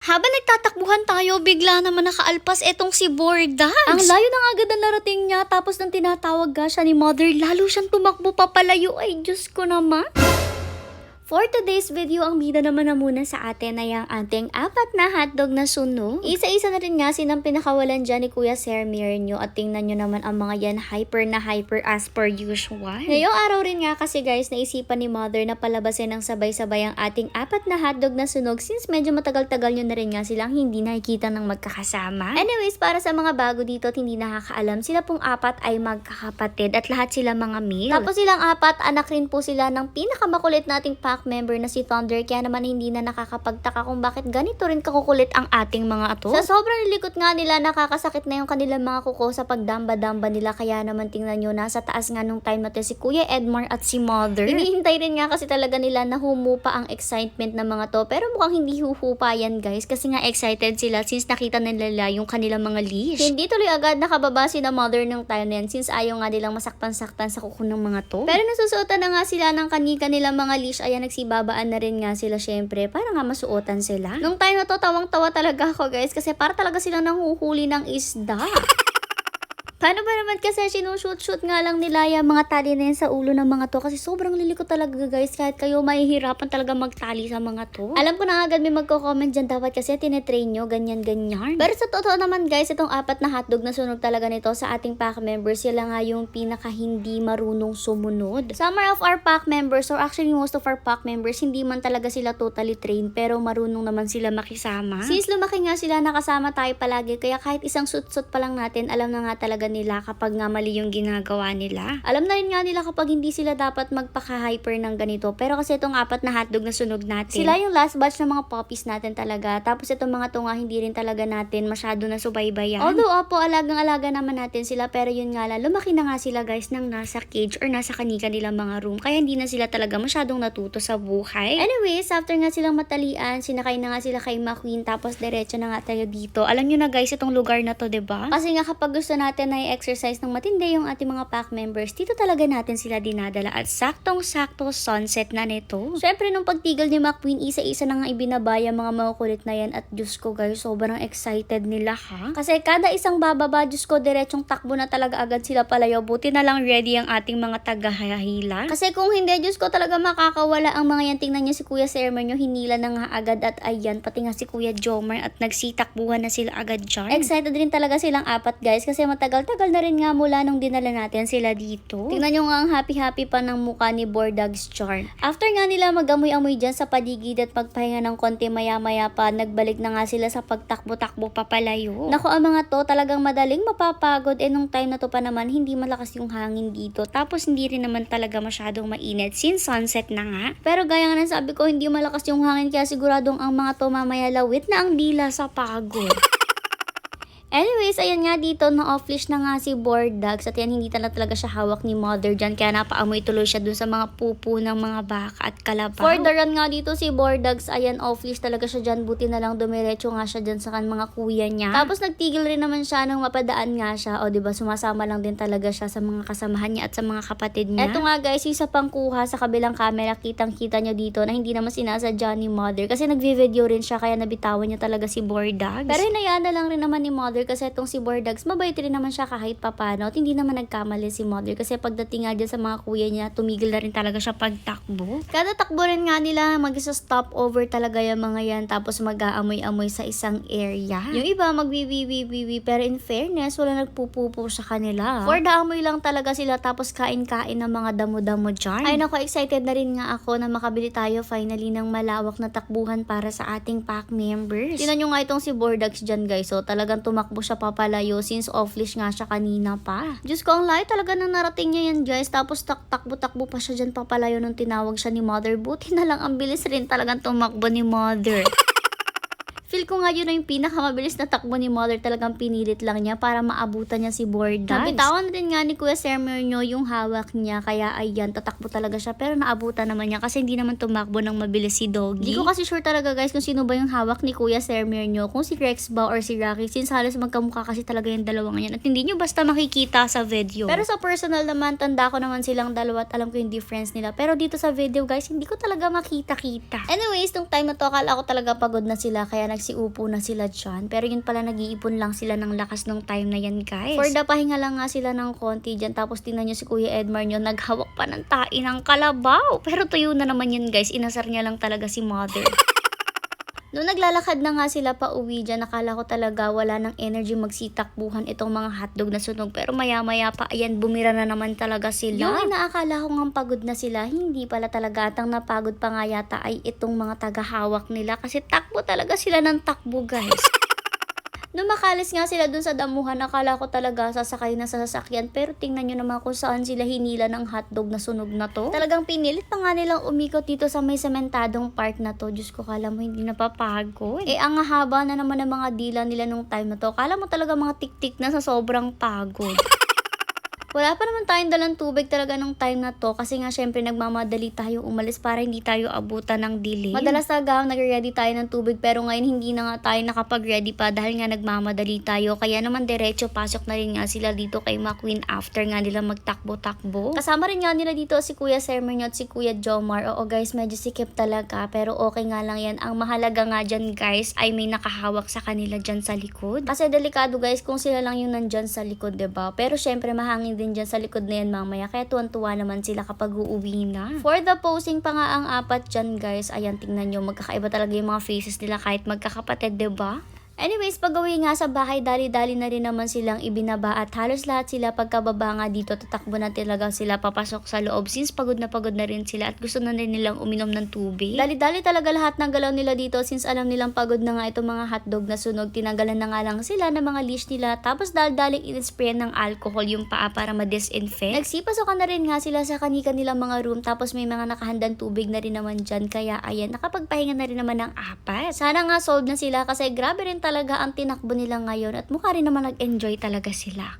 Habang nagtatakbuhan tayo, bigla naman nakaalpas etong si Bordags. Ang layo ng agad na narating niya, tapos nang tinatawag ka siya ni Mother, lalo siyang tumakbo papalayo. Ay, Diyos ko naman. For today's video, ang bida naman na muna sa atin ay ang ating apat na hotdog na sunog. Isa-isa na rin nga sinang pinakawalan dyan ni Kuya Sir Mirnyo at tingnan nyo naman ang mga yan hyper na hyper as per usual. Ngayong araw rin nga kasi guys, naisipan ni Mother na palabasin ng sabay-sabay ang ating apat na hotdog na sunog since medyo matagal-tagal nyo na rin nga silang hindi nakikita ng magkakasama. Anyways, para sa mga bago dito at hindi nakakaalam, sila pong apat ay magkakapatid at lahat sila mga male. Tapos silang apat, anak rin po sila ng pinakamakulit nating pack member na si Thunder kaya naman hindi na nakakapagtaka kung bakit ganito rin kakukulit ang ating mga ato. Sa sobrang lilikot nga nila, nakakasakit na yung kanilang mga kuko sa pagdamba-damba nila kaya naman tingnan nyo, nasa taas nga nung time na to si Kuya Edmar at si Mother. Hinihintay rin nga kasi talaga nila na humupa ang excitement ng mga to pero mukhang hindi huhupa yan guys kasi nga excited sila since nakita nila yung kanilang mga leash. Hindi tuloy agad nakababa si na Mother ng time na yan since ayaw nga nilang masaktan-saktan sa kuko ng mga to. Pero nasusuotan na nga sila ng kanika nilang mga leash ayan nagsibabaan na rin nga sila syempre para nga masuotan sila. Nung time na to tawang-tawa talaga ako guys kasi para talaga silang nanghuhuli ng isda. Paano ba naman kasi sinushoot-shoot nga lang nila yung mga tali na yan sa ulo ng mga to kasi sobrang liliko talaga guys kahit kayo mahihirapan talaga magtali sa mga to. Alam ko na agad may magko-comment dyan dapat kasi tinetrain nyo ganyan-ganyan. Pero sa totoo naman guys itong apat na hotdog na sunog talaga nito sa ating pack members sila nga yung pinaka hindi marunong sumunod. Some of our pack members or actually most of our pack members hindi man talaga sila totally trained pero marunong naman sila makisama. Since lumaki nga sila nakasama tayo palagi kaya kahit isang sut-sut pa lang natin alam na nga talaga nila kapag nga mali yung ginagawa nila. Alam na rin nga nila kapag hindi sila dapat magpaka-hyper ng ganito. Pero kasi itong apat na hotdog na sunog natin, sila yung last batch ng mga puppies natin talaga. Tapos itong mga to nga hindi rin talaga natin masyado na subaybayan. Although opo, alagang-alaga naman natin sila. Pero yun nga lang, lumaki na nga sila guys ng nasa cage or nasa kanika nilang mga room. Kaya hindi na sila talaga masyadong natuto sa buhay. Anyways, after nga silang matalian, sinakay na nga sila kay McQueen. Tapos diretso na nga tayo dito. Alam nyo na guys, itong lugar na to, ba? Kasi nga kapag gusto natin na i-exercise ng matindi yung ating mga pack members, dito talaga natin sila dinadala at saktong-sakto sunset na nito. Syempre nung pagtigil ni McQueen, isa-isa na nga ibinabaya mga makukulit na yan at Diyos ko guys, sobrang excited nila ha. Kasi kada isang bababa, Diyos ko, diretsong takbo na talaga agad sila palayo. Buti na lang ready ang ating mga tagahahila. Kasi kung hindi, Diyos ko talaga makakawala ang mga yan. Tingnan niyo si Kuya Sermon nyo, hinila na nga agad at ayan, pati nga si Kuya Jomer at nagsitakbuhan na sila agad dyan. Excited rin talaga silang apat guys kasi matagal-tagal na rin nga mula nung dinala natin sila dito. Tingnan nyo nga ang happy-happy pa ng mukha ni Bordags Charm. After nga nila mag-amoy-amoy dyan sa paligid at pagpahinga ng konti maya-maya pa, nagbalik na nga sila sa pagtakbo-takbo papalayo. Naku, ang mga to talagang madaling mapapagod eh nung time na to pa naman hindi malakas yung hangin dito. Tapos hindi rin naman talaga masyadong mainit since sunset na nga. Pero gaya nga ng sabi ko, hindi malakas yung hangin kaya siguradong ang mga to mamaya lawit na ang dila sa pagod. Anyways, ayan nga dito, na-off-leash na nga si Bordags at yan hindi talaga, talaga siya hawak ni Mother dyan kaya napaamoy tuloy siya dun sa mga pupo ng mga baka at kalabaw. For the run nga dito si Bordags, ayan off-leash talaga siya dyan, buti na lang dumiretso nga siya dyan sa kan mga kuya niya. Tapos nagtigil rin naman siya nung mapadaan nga siya, o ba diba, sumasama lang din talaga siya sa mga kasamahan niya at sa mga kapatid niya. Eto nga guys, isa pang kuha sa kabilang camera, kitang-kita niyo dito na hindi naman sinasadya ni Mother kasi nagvi-video rin siya kaya nabitawan niya talaga si Bordags. Pero hinayaan na lang rin naman ni Mother kasi itong si Bordags, mabait rin naman siya kahit papano at hindi naman nagkamali si Mother kasi pagdating nga dyan sa mga kuya niya, tumigil na rin talaga siya pagtakbo. Kada takbo rin nga nila, mag-stop over talaga yung mga yan tapos mag-aamoy-amoy sa isang area. Yung iba magwiwiwiwiwi pero in fairness, wala nagpupupo sa kanila. For the amoy lang talaga sila tapos kain-kain ng mga damo-damo dyan. Ay nako, excited na rin nga ako na makabili tayo finally ng malawak na takbuhan para sa ating pack members. Tinan nyo nga itong si Bordags dyan guys, so talagang tumakbo siya papalayo since off-leash nga siya kanina pa. Diyos ko, ang layo talaga nang narating niya yan guys. Tapos tak takbo-takbo pa siya dyan papalayo nung tinawag siya ni Mother. Buti na lang ang bilis rin talagang tumakbo ni Mother. Feel ko nga yun na yung pinakamabilis na takbo ni Mother talagang pinilit lang niya para maabutan niya si Bordags. Nabitawan rin nga ni Kuya Sermonyo yung hawak niya kaya ayan, tatakbo talaga siya pero naabutan naman niya kasi hindi naman tumakbo ng mabilis si Doggy. Hindi ko kasi sure talaga guys kung sino ba yung hawak ni Kuya Sermonyo, kung si Rex ba or si Rocky since halos magkamukha kasi talaga yung dalawang yan at hindi nyo basta makikita sa video. Pero sa personal naman, tanda ko naman silang dalawa at alam ko yung difference nila. Pero dito sa video guys, hindi ko talaga makita-kita. Anyways, nung time na to, akala ko talaga pagod na sila kaya nagsi kasi upo na sila dyan. Pero yun pala nag-iipon lang sila ng lakas nung time na yan guys. For the pahinga lang nga sila ng konti dyan. Tapos tingnan nyo si Kuya Edmar nyo, naghawak pa ng tain ng kalabaw. Pero tuyo na naman yun guys, inasar niya lang talaga si mother. Noong naglalakad na nga sila pa uwi dyan, nakala ko talaga wala ng energy magsitakbuhan itong mga hotdog na sunog. Pero maya maya pa, ayan, bumira na naman talaga sila. Yung inaakala ko nga pagod na sila, hindi pala talaga atang napagod pa nga yata ay itong mga tagahawak nila. Kasi takbo talaga sila ng takbo guys. Nung makalis nga sila dun sa damuhan, nakala ko talaga sasakay na sa sasakyan. Pero tingnan nyo naman kung saan sila hinila ng hotdog na sunog na to. Talagang pinilit pa nga nilang umikot dito sa may sementadong part na to. Diyos ko, kala mo hindi napapagod. Eh, ang haba na naman ng mga dila nila nung time na to. Kala mo talaga mga tik-tik na sa sobrang pagod. Wala pa naman tayong dalang tubig talaga nung time na to kasi nga syempre nagmamadali tayo umalis para hindi tayo abutan ng delay. Madalas talaga nagre-ready tayo ng tubig pero ngayon hindi na nga tayo nakapag-ready pa dahil nga nagmamadali tayo. Kaya naman diretso pasok na rin nga sila dito kay McQueen after nga nila magtakbo-takbo. Kasama rin nga nila dito si Kuya Sermonyo at si Kuya Jomar. Oo guys, medyo sikip talaga pero okay nga lang yan. Ang mahalaga nga dyan guys ay may nakahawak sa kanila dyan sa likod. Kasi delikado guys kung sila lang yung nandyan sa likod, ba Pero syempre mahangin din dyan sa likod na yan mamaya. Kaya tuwan-tuwa naman sila kapag uuwi na. For the posing pa nga ang apat dyan guys. Ayan, tingnan nyo. Magkakaiba talaga yung mga faces nila kahit magkakapatid, ba Anyways, pag-uwi nga sa bahay, dali-dali na rin naman silang ibinaba at halos lahat sila pagkababa nga dito, tatakbo na talaga sila papasok sa loob since pagod na pagod na rin sila at gusto na rin nilang uminom ng tubig. Dali-dali talaga lahat ng galaw nila dito since alam nilang pagod na nga itong mga hotdog na sunog, tinanggalan na nga lang sila ng mga leash nila tapos dal-daling in-spray ng alcohol yung paa para ma-disinfect. Nagsipasokan na rin nga sila sa kanika nilang mga room tapos may mga nakahandang tubig na rin naman dyan kaya ayan, nakapagpahinga na rin naman ng apat. Sana nga solved na sila kasi grabe rin talaga ang tinakbo nila ngayon at mukha rin naman nag-enjoy talaga sila.